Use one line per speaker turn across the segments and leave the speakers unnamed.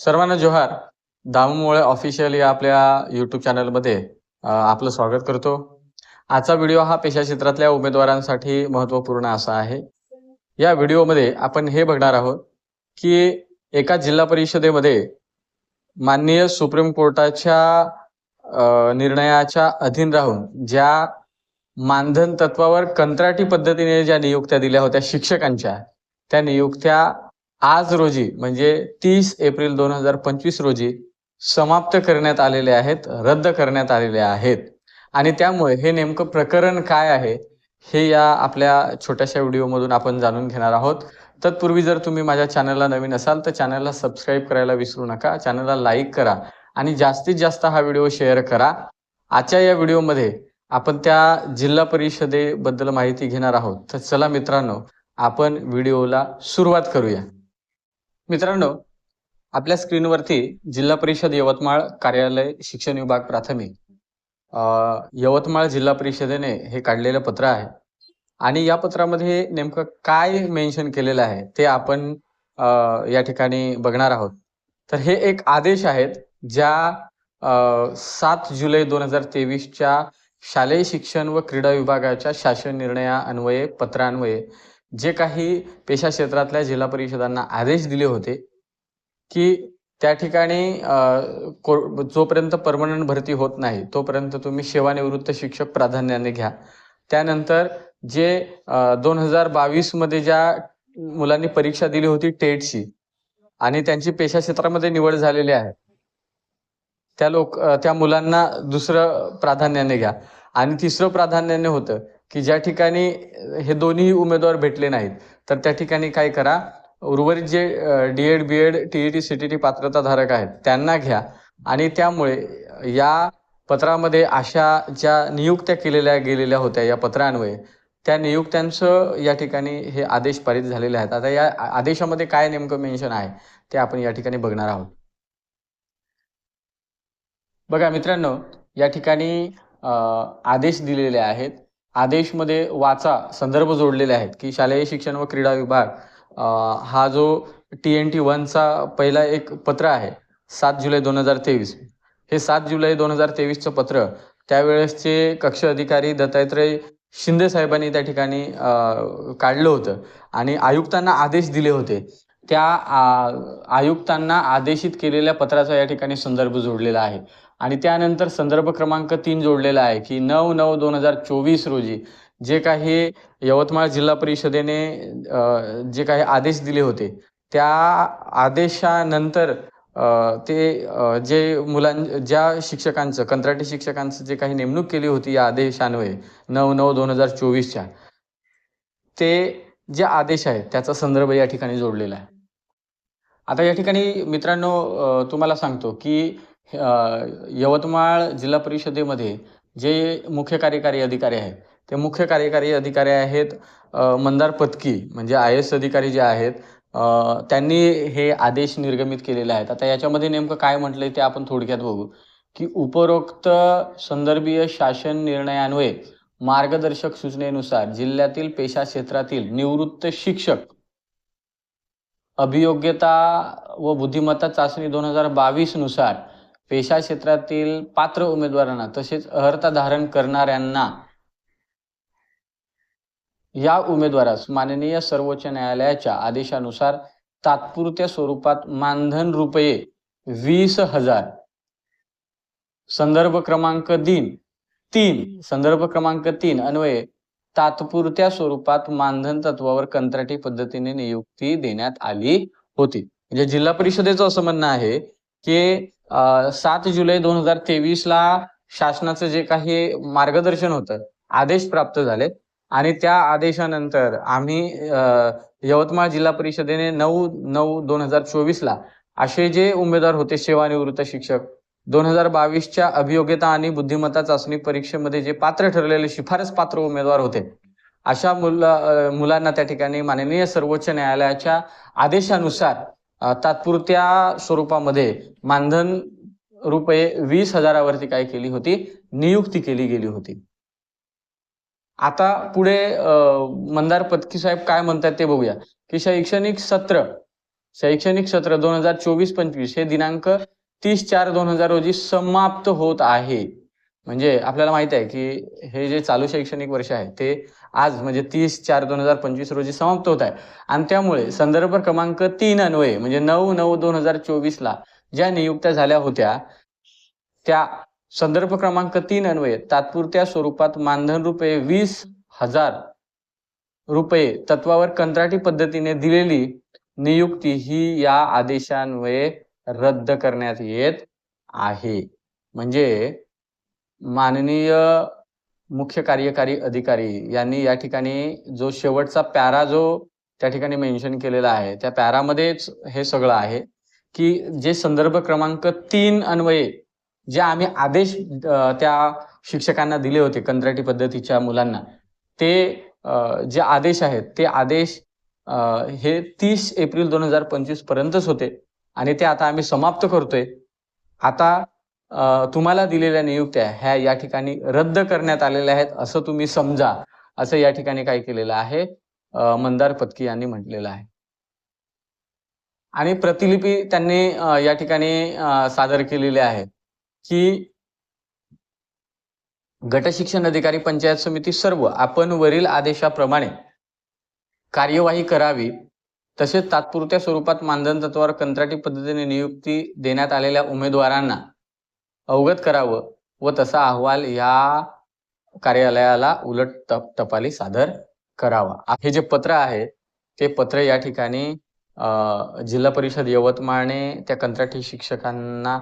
सर्वांना जोहार. दामूमुळे ऑफिशियल या आपल्या युट्यूब चॅनलमध्ये आपलं स्वागत करतो. आजचा व्हिडिओ हा पेशा क्षेत्रातल्या उमेदवारांसाठी महत्त्वपूर्ण असा आहे. या व्हिडिओमध्ये आपण हे बघणार आहोत की एका जिल्हा परिषदेमध्ये माननीय सुप्रीम कोर्टाच्या निर्णयाच्या अधीन राहून ज्या मानधन तत्वावर कंत्राटी पद्धतीने ज्या नियुक्त्या दिल्या होत्या शिक्षकांच्या त्या नियुक्त्या आज रोजी म्हणजे तीस एप्रिल दोन हजार पंचवीस रोजी समाप्त करण्यात आलेले आहेत रद्द करण्यात आलेले आहेत. आणि त्यामुळे हे नेमकं प्रकरण काय आहे हे या आपल्या छोट्याशा व्हिडिओमधून आपण जाणून घेणार आहोत. तत्पूर्वी जर तुम्ही माझ्या चॅनलला नवीन असाल तर चॅनलला सबस्क्राईब करायला विसरू नका चॅनलला लाईक करा आणि जास्तीत जास्त हा व्हिडिओ शेअर करा. आजच्या या व्हिडिओमध्ये आपण त्या जिल्हा परिषदेबद्दल माहिती घेणार आहोत. तर चला मित्रांनो आपण व्हिडिओला सुरुवात करूया. मित्रांनो आपल्या स्क्रीनवरती जिल्हा परिषद यवतमाळ कार्यालय शिक्षण विभाग प्राथमिक यवतमाळ जिल्हा परिषदेने हे काढलेलं पत्र आहे. आणि या पत्रामध्ये नेमकं काय मेन्शन केलेलं आहे ते आपण या ठिकाणी बघणार आहोत. तर हे एक आदेश आहेत ज्या सात जुलै दोन हजार तेवीसच्या शालेय शिक्षण व क्रीडा विभागाच्या शासन निर्णया अन्वये पत्रान्वये जे काही पेशा क्षेत्रातल्या जिल्हा परिषदांना आदेश दिले होते की त्या ठिकाणी को- जोपर्यंत परमनंट भरती होत नाही तोपर्यंत तुम्ही सेवानिवृत्त शिक्षक प्राधान्याने घ्या. त्यानंतर जे दोन हजार बावीसमध्ये ज्या मुलांनी परीक्षा दिली होती टेटची आणि त्यांची पेशा क्षेत्रामध्ये निवड झालेली आहे त्या लोक त्या मुलांना दुसरं प्राधान्याने घ्या. आणि तिसरं प्राधान्याने होतं की ज्या ठिकाणी हे दोन्ही उमेदवार भेटले नाहीत तर त्या ठिकाणी काय करा उर्वरित जे D Ed B Ed T E T C T T पात्रताधारक आहेत त्यांना घ्या. आणि त्यामुळे या पत्रामध्ये अशा ज्या नियुक्त्या केलेल्या गेलेल्या होत्या या पत्रान्वये त्या नियुक्त्यांचं या ठिकाणी हे आदेश पारित झालेले आहेत. आता या आदेशामध्ये काय नेमकं मेन्शन आहे ते आपण या ठिकाणी बघणार आहोत. बघा मित्रांनो या ठिकाणी आदेश दिलेले आहेत. आदेशमध्ये वाचा संदर्भ जोडलेले आहेत की शालेय शिक्षण व क्रीडा विभाग हा जो टी एन टी वनचा पहिला एक पत्र आहे सात जुलै दोन हजार तेवीस. हे सात जुलै दोन हजार तेवीसचं पत्र त्यावेळेसचे कक्ष अधिकारी दत्तात्रय शिंदे साहेबांनी त्या ठिकाणी काढलं होतं आणि आयुक्तांना आदेश दिले होते. त्या आयुक्तांना आदेशित केलेल्या पत्राचा या ठिकाणी संदर्भ जोडलेला आहे. आणि त्यानंतर संदर्भ क्रमांक तीन जोडलेला आहे की नऊ नऊ दोन हजार चोवीस रोजी जे काही यवतमाळ जिल्हा परिषदेने जे काही आदेश दिले होते त्या आदेशानंतर ते जे मुलां ज्या शिक्षकांचं कंत्राटी शिक्षकांचं जे काही नेमणूक केली होती या आदेशान्वये नऊ नऊ दोन हजार चोवीसच्या ते जे आदेश आहेत त्याचा संदर्भ या ठिकाणी जोडलेला आहे. आता या ठिकाणी मित्रांनो तुम्हाला सांगतो की यवतमाळ जिल्हा परिषदेमध्ये जे मुख्य कार्यकारी अधिकारी आहेत ते मुख्य कार्यकारी अधिकारी आहेत मंदार पत्की म्हणजे आय एस अधिकारी जे आहेत त्यांनी हे आदेश निर्गमित केलेले आहेत. आता याच्यामध्ये नेमकं काय म्हटलंय ते आपण थोडक्यात बघू. की उपरोक्त संदर्भीय शासन निर्णयान्वये मार्गदर्शक सूचनेनुसार जिल्ह्यातील पेशा क्षेत्रातील निवृत्त शिक्षक अभियोग्यता व बुद्धिमत्ता चाचणी दोन हजार बावीसनुसार पेशा क्षेत्रातील पात्र उमेदवारांना तसेच अर्हता धारण करणाऱ्यांना या उमेदवारास माननीय सर्वोच्च न्यायालयाच्या आदेशानुसार तात्पुरत्या स्वरूपात मानधन रुपये वीस हजार. संदर्भ क्रमांक दिन तीन. संदर्भ क्रमांक तीन. अन्वये तात्पुरत्या स्वरूपात मानधन तत्वावर कंत्राटी पद्धतीने नियुक्ती देण्यात आली होती. म्हणजे जिल्हा परिषदेचं असं म्हणणं आहे की सात जुलै दोन हजार तेवीसला शासनाचं जे काही मार्गदर्शन होतं आदेश प्राप्त झाले. आणि त्या आदेशानंतर आम्ही यवतमाळ जिल्हा परिषदेने नऊ नऊ दोन हजार चोवीसला असे जे उमेदवार होते सेवानिवृत्त शिक्षक दोन हजार बावीसच्या अभियोग्यता आणि बुद्धिमत्ता चाचणी परीक्षेमध्ये जे पात्र ठरलेले शिफारस पात्र उमेदवार होते अशा मुला मुलांना त्या ठिकाणी माननीय सर्वोच्च न्यायालयाच्या आदेशानुसार तात्पुरत्या स्वरूपामध्ये मानधन रुपये वीस हजारावरती काय केली होती? नियुक्ती केली गेली होती. आता पुढे मंदार पत्की साहेब काय म्हणतात ते बघूया. की शैक्षणिक सत्र शैक्षणिक सत्र दोन हजार चोवीस पंचवीस हे दिनांक तीस चार दोन हजार रोजी समाप्त होत आहे. म्हणजे आपल्याला माहीत आहे की हे जे चालू शैक्षणिक वर्ष आहे ते आज म्हणजे तीस चार दोन हजार पंचवीस रोजी समाप्त होत आहे. आणि त्यामुळे संदर्भ क्रमांक तीन अन्वये म्हणजे नऊ नऊ दोन हजार चोवीसला ज्या नियुक्त्या झाल्या होत्या त्या संदर्भ क्रमांक तीन अन्वये तात्पुरत्या स्वरूपात मानधन रुपये वीस हजार रुपये तत्वावर कंत्राटी पद्धतीने दिलेली नियुक्ती ही या आदेशान्वये रद्द करण्यात येत आहे. म्हणजे माननीय मुख्य कार्यकारी अधिकारी यांनी या ठिकाणी जो शेवटचा पॅरा जो त्या ठिकाणी मेन्शन केलेला आहे त्या पॅरामध्येच हे सगळं आहे की जे संदर्भ क्रमांक तीन अन्वये जे आम्ही आदेश त्या शिक्षकांना दिले होते कंत्राटी पद्धतीच्या मुलांना ते जे आदेश आहेत ते आदेश हे तीस एप्रिल दोन हजार पंचवीस पर्यंतच होते आणि ते आता आम्ही समाप्त करतोय. आता तुम्हाला दिलेल्या नियुक्त्या ह्या या ठिकाणी रद्द करण्यात आलेल्या आहेत असं तुम्ही समजा असं या ठिकाणी काय केलेलं आहे. मंदार पत्की यांनी म्हटलेलं आहे. आणि प्रतिलिपी त्यांनी या ठिकाणी सादर केलेली आहे की गटशिक्षण अधिकारी पंचायत समिती सर्व आपण वरील आदेशाप्रमाणे कार्यवाही करावी तसेच तात्पुरत्या स्वरूपात मानधन तत्वावर कंत्राटी पद्धतीने नियुक्ती देण्यात आलेल्या उमेदवारांना अवगत करावं व तसा अहवाल या कार्यालयाला उलट टप टपाली सादर करावा. हे जे पत्र आहे ते पत्र या ठिकाणी जिल्हा परिषद यवतमाळने त्या कंत्राटी शिक्षकांना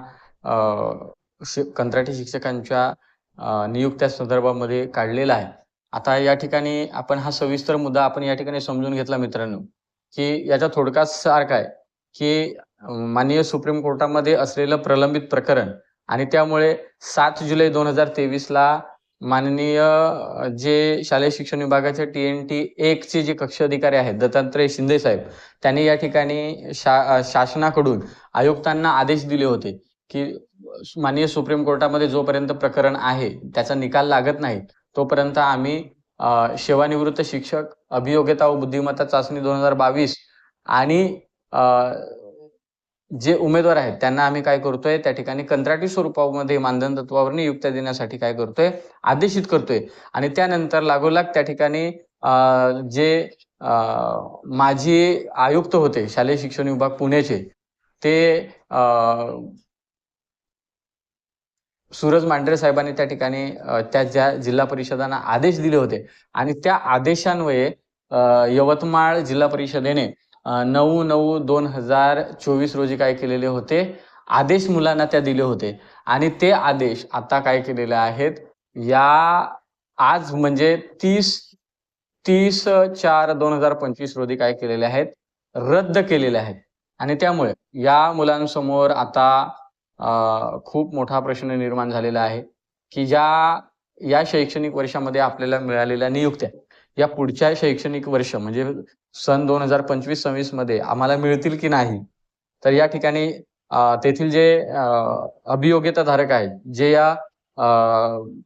शि- कंत्राटी शिक्षकांच्या नियुक्त्या संदर्भामध्ये काढलेला आहे. आता या ठिकाणी आपण हा सविस्तर मुद्दा आपण या ठिकाणी समजून घेतला मित्रांनो की याचा थोडकाच सारखा आहे की माननीय सुप्रीम कोर्टामध्ये असलेलं प्रलंबित प्रकरण आणि त्यामुळे सात जुलै दोन हजार तेवीसला माननीय जे शालेय शिक्षण विभागाचे टी एन टी एकचे जे कक्ष अधिकारी आहेत दत्तात्रय शिंदे साहेब त्यांनी या ठिकाणी शा शासनाकडून आयुक्तांना आदेश दिले होते की माननीय सुप्रीम कोर्टामध्ये जोपर्यंत प्रकरण आहे त्याचा निकाल लागत नाही तोपर्यंत आम्ही सेवानिवृत्त शिक्षक अभियोग्यता व बुद्धिमत्ता चाचणी दोन हजार बावीस आणि जे उमेदवार आहेत त्यांना आम्ही काय करतोय त्या ठिकाणी कंत्राटी स्वरूपामध्ये मानधन तत्वावर नियुक्त्या देण्यासाठी काय करतोय आदेशित करतोय. आणि त्यानंतर लागोलाग त्या ठिकाणी जे माजी आयुक्त होते शालेय शिक्षण विभाग पुण्याचे ते सूरज मांढरे साहेबांनी त्या ठिकाणी त्या ज्या जिल्हा परिषदांना आदेश दिले होते. आणि त्या आदेशान्वये यवतमाळ जिल्हा परिषदेने नऊ नऊ दोन हजार चोवीस रोजी काय केलेले होते? आदेश मुलांना त्या दिले होते. आणि ते आदेश आता काय केलेले आहेत? या आज म्हणजे तीस तीस चार दोन हजार पंचवीस रोजी काय केलेले आहेत? रद्द केलेले आहेत. आणि त्यामुळे या मुलांसमोर आता खूप मोठा प्रश्न निर्माण झालेला आहे की ज्या या शैक्षणिक वर्षामध्ये आपल्याला मिळालेल्या नियुक्त्या या पुढच्या शैक्षणिक वर्ष म्हणजे सन दोन हजार पंचवीस सव्वीसमध्ये आम्हाला मिळतील की नाही? तर या ठिकाणी तेथील जे अभियोग्यता अभियोग्यताधारक आहेत जे या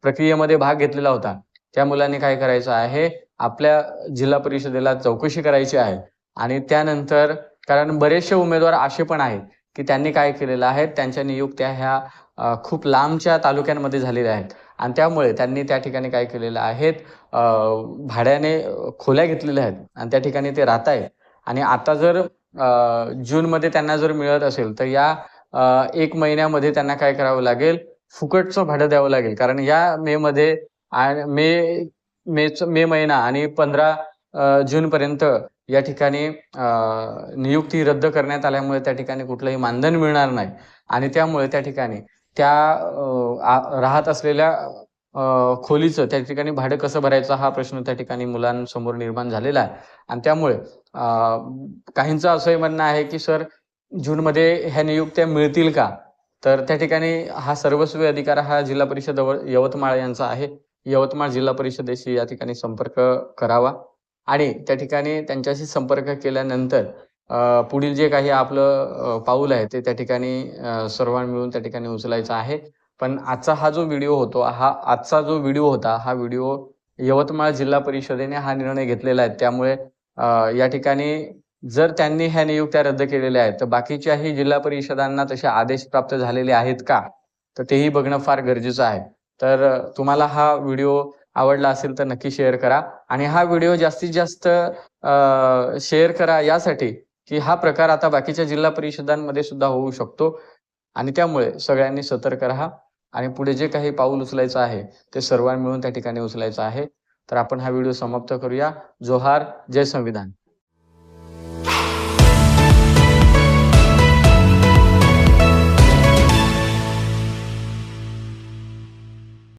प्रक्रियेमध्ये भाग घेतलेला होता त्या मुलांनी काय करायचं आहे? आपल्या जिल्हा परिषदेला चौकशी करायची आहे. आणि त्यानंतर कारण बरेचसे उमेदवार असे पण आहेत की त्यांनी काय केलेलं आहे? त्यांच्या नियुक्त्या ह्या खूप लांबच्या तालुक्यांमध्ये झालेल्या आहेत. आणि त्यामुळे त्यांनी त्या ठिकाणी काय केलेलं आहेत अ, भाड्याने खोल्या घेतलेल्या आहेत आणि त्या ठिकाणी ते राहत आहेत. आणि आता जर जूनमध्ये त्यांना जर मिळत असेल तर या एक महिन्यामध्ये त्यांना काय करावं लागेल? फुकटचं भाडं द्यावं लागेल. कारण या मे मध्ये मे मेच मे महिना आणि पंधरा जूनपर्यंत या ठिकाणी अ, नियुक्ती रद्द करण्यात आल्यामुळे त्या ठिकाणी कुठलंही मानधन मिळणार नाही. आणि त्यामुळे त्या ठिकाणी त्या राहत असलेल्या खोलीचं त्या ठिकाणी भाडं कसं भरायचं हा प्रश्न त्या ठिकाणी मुलांसमोर निर्माण झालेला आहे. आणि त्यामुळे काहींचं असंही म्हणणं आहे की सर जूनमध्ये ह्या नियुक्त्या मिळतील का? तर त्या ठिकाणी हा सर्वस्वी अधिकार हा जिल्हा परिषद यवतमाळ यांचा आहे. यवतमाळ जिल्हा परिषदेशी या ठिकाणी संपर्क करावा. आणि त्या ठिकाणी त्यांच्याशी संपर्क केल्यानंतर पुढील जे काही आपलं पाऊल आहे ते त्या ठिकाणी सर्वांना सर्वांनी मिळून त्या ठिकाणी उचलायचं आहे. पण आजचा हा जो व्हिडिओ होतो हा आजचा जो व्हिडिओ होता हा व्हिडिओ यवतमाळ जिल्हा परिषदेने हा निर्णय घेतलेला आहे. त्यामुळे या ठिकाणी जर त्यांनी ह्या नियुक्त्या रद्द केलेल्या आहेत तर बाकीच्याही जिल्हा परिषदांना तसे आदेश प्राप्त झालेले आहेत का? तर तेही बघणं फार गरजेचं आहे. तर तुम्हाला हा व्हिडिओ आवडला असेल तर नक्की शेअर करा. आणि हा व्हिडिओ जास्तीत जास्त शेअर करा यासाठी की हा प्रकार आता बाकीच्या जिल्हा परिषदांमध्ये सुद्धा होऊ शकतो. आणि त्यामुळे सगळ्यांनी सतर्क राहा. आणि पुढे जे काही पाऊल उचलायचं आहे ते सर्वांनी मिळून त्या ठिकाणी उचलायचं आहे. तर आपण हा व्हिडिओ समाप्त करूया. जोहार जय संविधान.